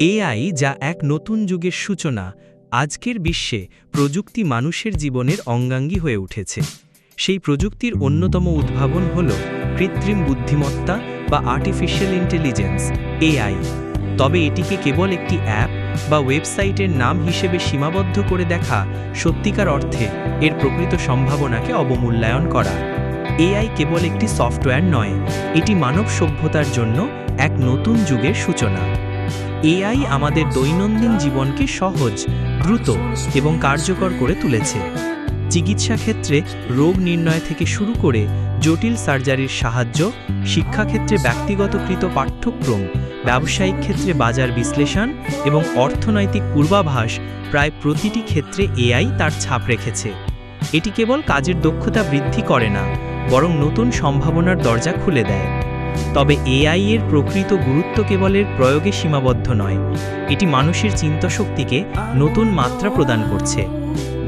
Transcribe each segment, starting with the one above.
AI যা এক নতুন যুগের সূচনা, আজকের বিশ্বে প্রযুক্তি মানুষের জীবনের অঙ্গাঙ্গী হয়ে উঠেছে। সেই প্রযুক্তির অন্যতম উদ্ভাবন হল কৃত্রিম বুদ্ধিমত্তা বা আর্টিফিশিয়াল ইন্টেলিজেন্স এআই। তবে এটিকে কেবল একটি অ্যাপ বা ওয়েবসাইটের নাম হিসেবে সীমাবদ্ধ করে দেখা সত্যিকার অর্থে এর প্রকৃত সম্ভাবনাকে অবমূল্যায়ন করা। এআই কেবল একটি সফটওয়্যার নয়, এটি মানব সভ্যতার জন্য এক নতুন যুগের সূচনা। এআই আমাদের দৈনন্দিন জীবনকে সহজ, দ্রুত এবং কার্যকর করে তুলেছে। চিকিৎসা ক্ষেত্রে রোগ নির্ণয় থেকে শুরু করে জটিল সার্জারির সাহায্য, শিক্ষাক্ষেত্রে ব্যক্তিগতকৃত পাঠ্যক্রম, ব্যবসায়িক ক্ষেত্রে বাজার বিশ্লেষণ এবং অর্থনৈতিক পূর্বাভাস প্রায় প্রতিটি ক্ষেত্রে এআই তার ছাপ রেখেছে। এটি কেবল কাজের দক্ষতা বৃদ্ধি করে না, বরং নতুন সম্ভাবনার দরজা খুলে দেয়। তবে এআই এর প্রকৃত গুরুত্ব কেবল এর প্রয়োগে সীমাবদ্ধ নয়। এটি মানুষের চিন্তাশক্তিকে নতুন মাত্রা প্রদান করছে।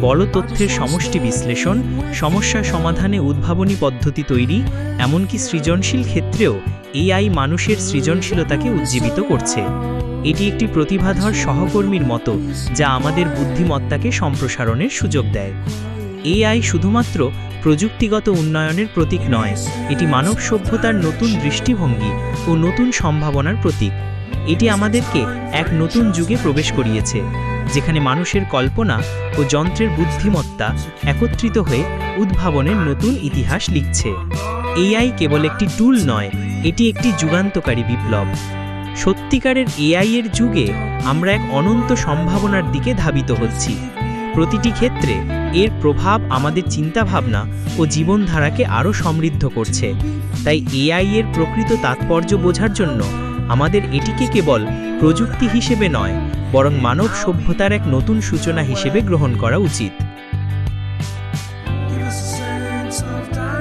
বড় তথ্যের সমষ্টি বিশ্লেষণ, সমস্যা সমাধানে উদ্ভাবনী পদ্ধতি তৈরি, এমনকি সৃজনশীল ক্ষেত্রেও এআই মানুষের সৃজনশীলতাকে উজ্জীবিত করছে। এটি একটি প্রতিভাধর সহকর্মীর মতো যা আমাদের বুদ্ধিমত্তাকে সম্প্রসারণের সুযোগ দেয়। এআই শুধুমাত্র প্রযুক্তিগত উন্নয়নের প্রতীক নয়। এটি মানব সভ্যতার নতুন দৃষ্টিভঙ্গি ও নতুন সম্ভাবনার প্রতীক। এটি আমাদেরকে এক নতুন যুগে প্রবেশ করিয়েছে, যেখানে মানুষের কল্পনা ও যন্ত্রের বুদ্ধিমত্তা একত্রিত হয়ে উদ্ভাবনের নতুন ইতিহাস লিখছে। এআই কেবল একটি টুল নয়, এটি একটি যুগান্তকারী বিপ্লব। সত্যিকারের এআই এর যুগে আমরা এক অনন্ত সম্ভাবনার দিকে ধাবিত হচ্ছি। প্রতিটি ক্ষেত্রে এর প্রভাব আমাদের চিন্তাভাবনা ও জীবনধারাকে আরও সমৃদ্ধ করছে। তাই এআই এর প্রকৃত তাৎপর্য বোঝার জন্য আমাদের এটিকে কেবল প্রযুক্তি হিসেবে নয়, বরং মানব সভ্যতার এক নতুন সূচনা হিসেবে গ্রহণ করা উচিত।